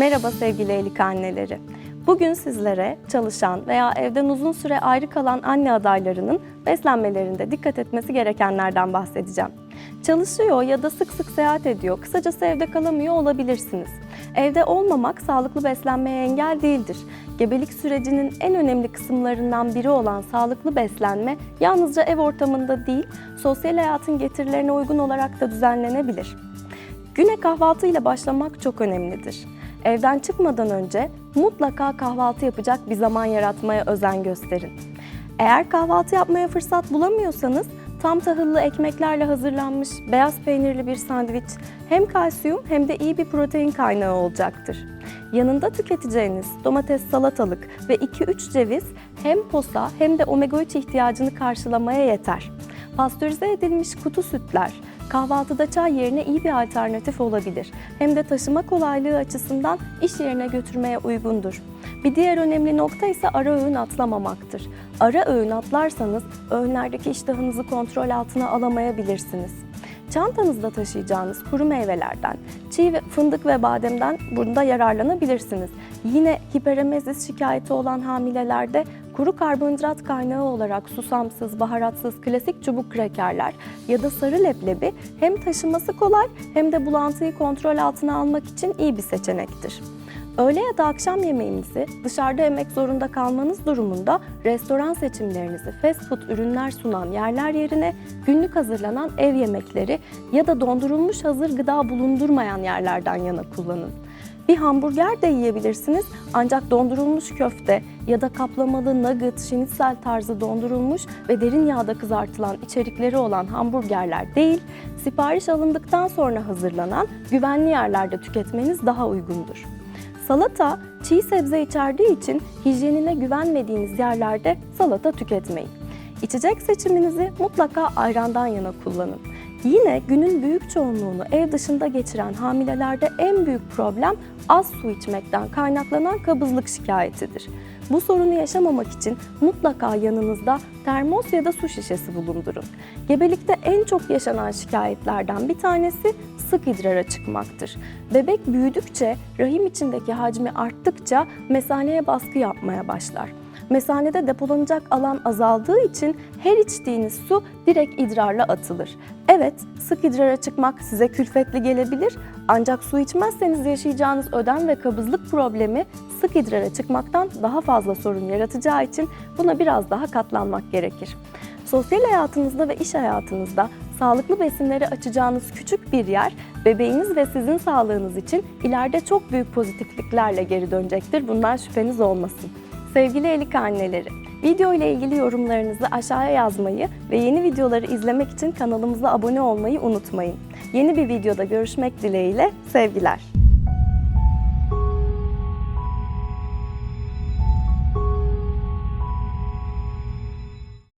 Merhaba sevgili Elik anneleri. Bugün sizlere çalışan veya evden uzun süre ayrı kalan anne adaylarının beslenmelerinde dikkat etmesi gerekenlerden bahsedeceğim. Çalışıyor ya da sık sık seyahat ediyor, kısacası evde kalamıyor olabilirsiniz. Evde olmamak sağlıklı beslenmeye engel değildir. Gebelik sürecinin en önemli kısımlarından biri olan sağlıklı beslenme yalnızca ev ortamında değil, sosyal hayatın getirilerine uygun olarak da düzenlenebilir. Güne kahvaltı ile başlamak çok önemlidir. Evden çıkmadan önce mutlaka kahvaltı yapacak bir zaman yaratmaya özen gösterin. Eğer kahvaltı yapmaya fırsat bulamıyorsanız tam tahıllı ekmeklerle hazırlanmış beyaz peynirli bir sandviç hem kalsiyum hem de iyi bir protein kaynağı olacaktır. Yanında tüketeceğiniz domates, salatalık ve 2-3 ceviz hem posa hem de omega 3 ihtiyacını karşılamaya yeter. Pastörize edilmiş kutu sütler, kahvaltıda çay yerine iyi bir alternatif olabilir. Hem de taşıma kolaylığı açısından iş yerine götürmeye uygundur. Bir diğer önemli nokta ise ara öğün atlamamaktır. Ara öğün atlarsanız öğünlerdeki iştahınızı kontrol altına alamayabilirsiniz. Çantanızda taşıyacağınız kuru meyvelerden, çiğ fındık ve bademden burada yararlanabilirsiniz. Yine hiperemezis şikayeti olan hamilelerde kuru karbonhidrat kaynağı olarak susamsız, baharatsız klasik çubuk krekerler ya da sarı leblebi hem taşıması kolay hem de bulantıyı kontrol altına almak için iyi bir seçenektir. Öğle ya da akşam yemeğinizi dışarıda yemek zorunda kalmanız durumunda restoran seçimlerinizi fast food ürünler sunan yerler yerine günlük hazırlanan ev yemekleri ya da dondurulmuş hazır gıda bulundurmayan yerlerden yana kullanın. Bir hamburger de yiyebilirsiniz ancak dondurulmuş köfte ya da kaplamalı nugget, şinitsel tarzı dondurulmuş ve derin yağda kızartılan içerikleri olan hamburgerler değil, sipariş alındıktan sonra hazırlanan güvenli yerlerde tüketmeniz daha uygundur. Salata çiğ sebze içerdiği için hijyenine güvenmediğiniz yerlerde salata tüketmeyin. İçecek seçiminizi mutlaka ayrandan yana kullanın. Yine günün büyük çoğunluğunu ev dışında geçiren hamilelerde en büyük problem az su içmekten kaynaklanan kabızlık şikayetidir. Bu sorunu yaşamamak için mutlaka yanınızda termos ya da su şişesi bulundurun. Gebelikte en çok yaşanan şikayetlerden bir tanesi sık idrara çıkmaktır. Bebek büyüdükçe, rahim içindeki hacmi arttıkça mesaneye baskı yapmaya başlar. Mesanede depolanacak alan azaldığı için her içtiğiniz su direkt idrarla atılır. Evet, sık idrara çıkmak size külfetli gelebilir ancak su içmezseniz yaşayacağınız ödem ve kabızlık problemi sık idrara çıkmaktan daha fazla sorun yaratacağı için buna biraz daha katlanmak gerekir. Sosyal hayatınızda ve iş hayatınızda sağlıklı besinleri açacağınız küçük bir yer bebeğiniz ve sizin sağlığınız için ileride çok büyük pozitifliklerle geri dönecektir. Bundan şüpheniz olmasın. Sevgili Elik anneleri, video ile ilgili yorumlarınızı aşağıya yazmayı ve yeni videoları izlemek için kanalımıza abone olmayı unutmayın. Yeni bir videoda görüşmek dileğiyle sevgiler.